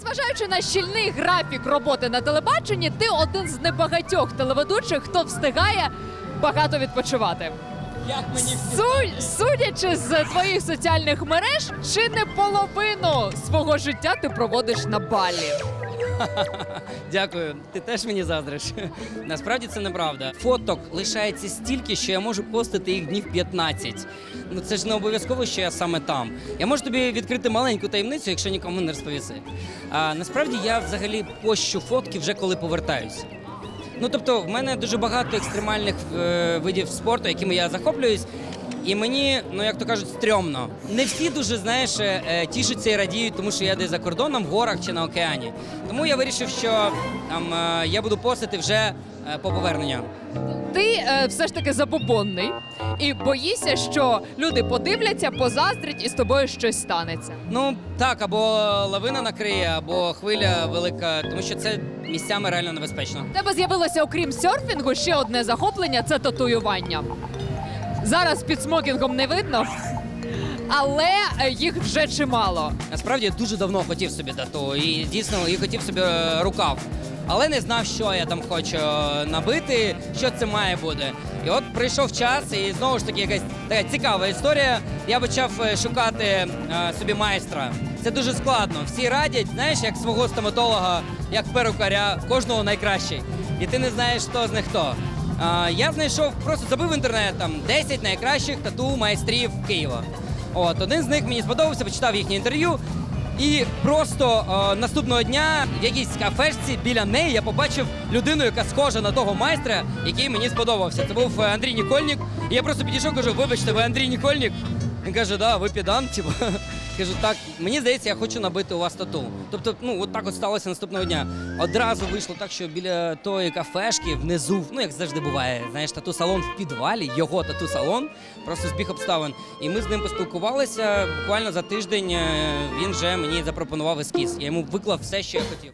Незважаючи на щільний графік роботи на телебаченні, ти один з небагатьох телеведучих, хто встигає багато відпочивати. Як мені Су- судячи з твоїх соціальних мереж, чи не половину свого життя ти проводиш на балі? Дякую, ти теж мені заздриш. Насправді це неправда. Фоток лишається стільки, що я можу постити їх днів 15. Ну це ж не обов'язково, що я саме там. Я можу тобі відкрити маленьку таємницю, якщо нікому не розповіси. А насправді я взагалі пощу фотки вже коли повертаюся. Ну тобто, в мене дуже багато екстремальних е, видів спорту, якими я захоплююсь. І мені, ну як то кажуть, стрьомно. Не всі дуже знаєш, е, е, тішаться і радіють, тому що я десь за кордоном, в горах чи на океані. Тому я вирішив, що там е, я буду постити вже по поверненню. Ти е, все ж таки забобонний і боїшся, що люди подивляться, позаздрять і з тобою щось станеться. Ну так, або лавина накриє, або хвиля велика, тому що це місцями реально небезпечно. У тебе з'явилося, окрім серфінгу, ще одне захоплення це татуювання. Зараз під смокінгом не видно, але їх вже чимало. Насправді я дуже давно хотів собі тату, і дійсно і хотів собі е, рукав. Але не знав, що я там хочу е, набити, що це має бути. І от прийшов час, і знову ж таки якась така цікава історія. Я почав е, шукати собі майстра. Це дуже складно. Всі радять, знаєш, як свого стоматолога, як перукаря, кожного найкращий. І ти не знаєш, хто з них хто. Я знайшов, просто забив інтернет там 10 найкращих тату майстрів Києва. От один з них мені сподобався, почитав їхнє інтерв'ю. І просто е, наступного дня в якійсь кафешці біля неї я побачив людину, яка схожа на того майстра, який мені сподобався. Це був е, Андрій Нікольник. І я просто підійшов, кажу, вибачте, ви Андрій Нікольник? Він каже, да, ви підант, типу. Кажу, так, мені здається, я хочу набити у вас тату. Тобто, ну от так от сталося наступного дня. Одразу вийшло так, що біля тої кафешки внизу, ну як завжди буває, знаєш, тату-салон в підвалі, його тату-салон, просто збіг обставин. І ми з ним поспілкувалися. Буквально за тиждень е, він вже мені запропонував ескіз. Я йому виклав все, що я хотів.